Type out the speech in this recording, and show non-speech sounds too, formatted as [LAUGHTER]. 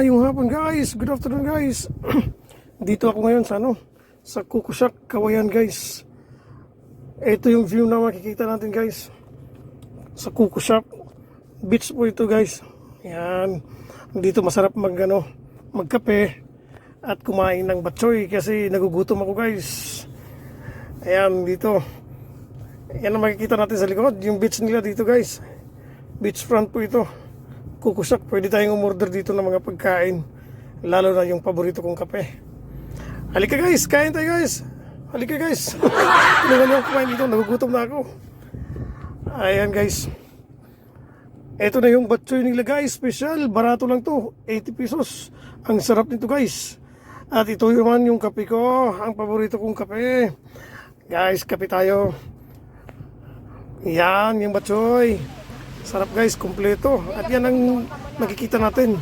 Maayong hapon guys. Good afternoon guys. [CLEARS THROAT] Dito ako ngayon sa ano, sa Kukusak, Kawayan guys. Ito yung view na makikita natin guys. Sa Kukusak. Beach po ito guys. Yan. Dito masarap mag ano, magkape at kumain ng batsoy kasi nagugutom ako guys. Ayan dito. Yan ang makikita natin sa likod. Yung beach nila dito guys. Beachfront po ito. Kukusak, pwede tayong umorder dito ng mga pagkain. Lalo na yung paborito kong kape. Halika guys, kain tayo guys. Halika guys. [LAUGHS] Tulungan niyo kumain dito, nagugutom na ako. Ayan guys. Ito na yung batchoy nila guys, special. Barato lang to, 80 pesos. Ang sarap nito guys. At ito naman yung kape ko, ang paborito kong kape. Guys, kape tayo. Yan, yung batchoy. Sarap guys, kompleto. At yan ang nakikita natin.